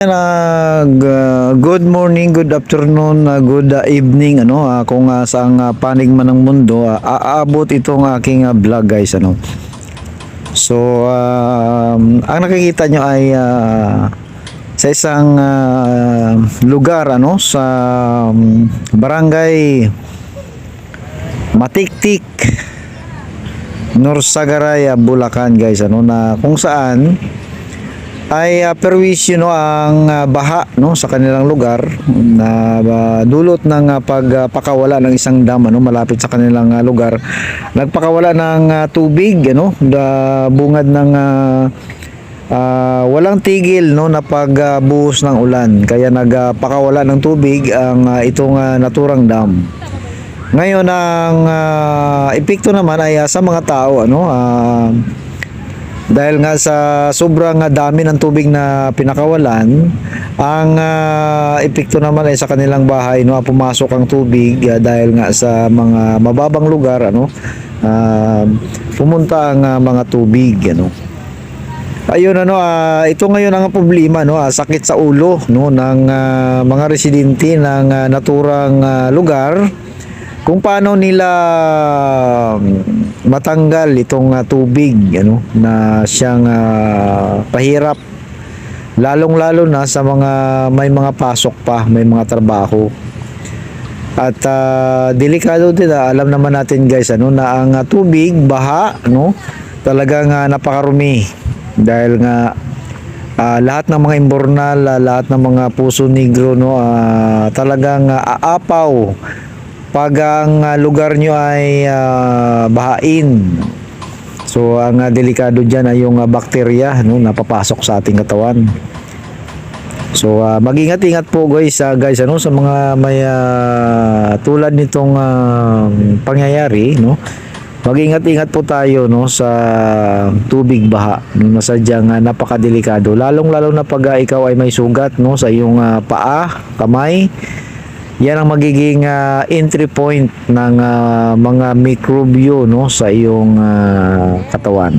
Uh, good morning, good afternoon, uh, good uh, evening ano uh, kung uh, saang uh, panig man ng mundo uh, aabot itong aking uh, vlog guys ano. So um, ang nakikita nyo ay uh, sa isang uh, lugar ano sa um, barangay Matiktik Norsagaray, uh, Bulacan guys ano na kung saan ay uh, perwisyo no ang ah, baha no sa kanilang lugar na ah, dulot ng uh, pagpakawala ng isang dam ano malapit sa kanilang ah, lugar. Nagpakawala ng ah, tubig ano da, bungad ng ah, ah, walang tigil no na pagbuhos ng ulan. Kaya nagpakawala ng tubig ang ah, itong ah, naturang dam. Ngayon ang ah, epekto naman ay ah, sa mga tao ano ah, dahil nga sa sobrang dami ng tubig na pinakawalan, ang ah, epekto naman ay sa kanilang bahay no pumasok ang tubig ah, dahil nga sa mga mababang lugar ano ah, pumunta ang ah, mga tubig ano. Ayun ano, ah, ito ngayon ang problema no, ah, sakit sa ulo no ng ah, mga residente ng ah, naturang ah, lugar kung paano nila mm, matanggal itong ah, tubig ano na siyang ah, pahirap lalong-lalo na sa mga may mga pasok pa, may mga trabaho. At ah, delikado din, ah, alam naman natin guys ano na ang ah, tubig, baha, no, talagang ah, napakarumi dahil nga ah, lahat ng mga imbornal, ah, lahat ng mga puso negro no, ah, talagang ah, aapaw pag ang ah, lugar nyo ay ah, bahain. So ang ah, delikado diyan ay yung ah, bakterya no napapasok sa ating katawan. So ah, mag-ingat-ingat po guys ah, guys ano sa mga may ah, tulad nitong ah, pangyayari no. Mag-ingat-ingat po tayo no sa tubig baha no sadyang ah, napakadelikado lalong-lalo na pag ah, ikaw ay may sugat no sa iyong ah, paa, kamay. Yan ang magiging ah, entry point ng ah, mga mikrobyo no sa iyong ah, katawan.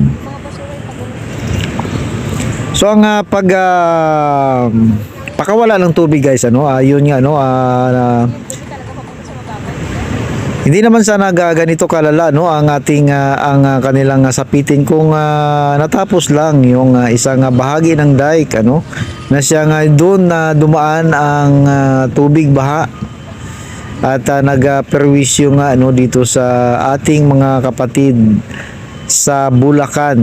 So ang ah, pag ah, pakawala ng tubig guys ano, ah, yun nga no, ah, na- hindi naman sana ga- ganito kalala no ang ating ah, ang ah, kanilang ah, sapitin kung ah, natapos lang yung ah, isang ah, bahagi ng dike ano na siya nga doon na dumaan ang ah, tubig baha at uh, nagperwisyo nga no dito sa ating mga kapatid sa Bulacan.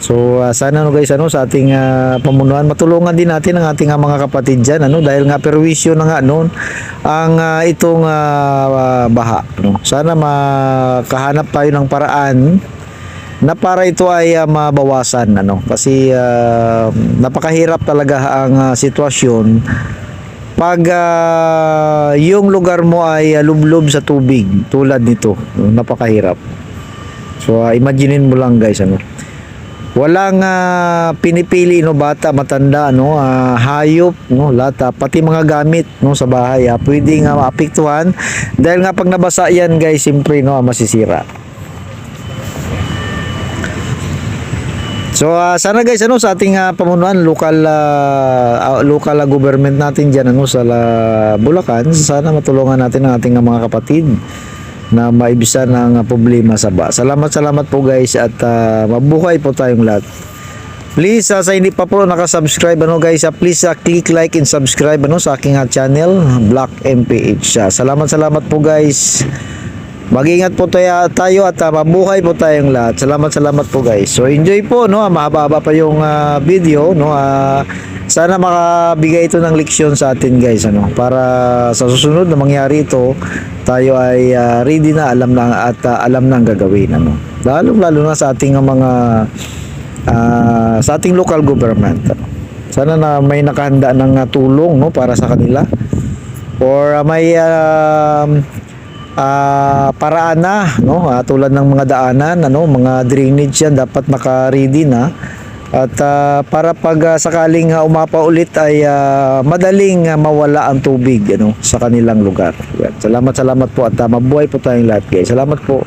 So ah, sana no guys ano sa ating ah, pamunuan matulungan din natin ang ating ah, mga kapatid diyan ano dahil nga perwisyo na nga noon ang ah, itong ah, baha no. Sana makahanap tayo ng paraan na para ito ay ah, mabawasan ano. Kasi ah, napakahirap talaga ang ah, sitwasyon pag ah, yung lugar mo ay ah, lublob sa tubig tulad nito no, napakahirap. So ah, imaginein mo lang guys ano walang ah, pinipili no bata matanda no ah, hayop no lahat ah, pati mga gamit no sa bahay ah, pwedeng nga maapektuhan. Dahil nga pag nabasa yan guys siyempre no masisira. So ah, sana guys ano sa ating ah, pamunuan local ah, ah, local ah, government natin diyan ano sa la, Bulacan sana matulungan natin ang ating ah, mga kapatid na maibisan ang problema sa ba. Salamat salamat po guys at ah, mabuhay po tayong lahat. Please ah, sa hindi pa po naka-subscribe ano guys, ah, please ah, click like and subscribe ano sa aking ah, channel Black MPH. Ah, salamat salamat po guys. Mag-ingat po tayo, tayo at uh, mabuhay po tayong lahat. Salamat, salamat po guys. So enjoy po, no? Mahaba-haba pa yung ah, video, no? Ah, sana makabigay ito ng leksyon sa atin guys, ano? Para sa susunod na mangyari ito, tayo ay ah, ready na, alam na at ah, alam na ang gagawin, ano? Lalo lalo na sa ating mga ah, sa ating local government. Ano? Sana na may nakahanda ng ah, tulong, no? Para sa kanila or ah, may um, ah, paraan na no Ah, tulad ng mga daanan ano mga drainage yan dapat naka-ready na at ah, para pag ah, sakaling ah, umapa ulit ay ah, madaling ah, mawala ang tubig ano sa kanilang lugar. Yan. Salamat salamat po at ah, mabuhay po tayong lahat guys. Salamat po.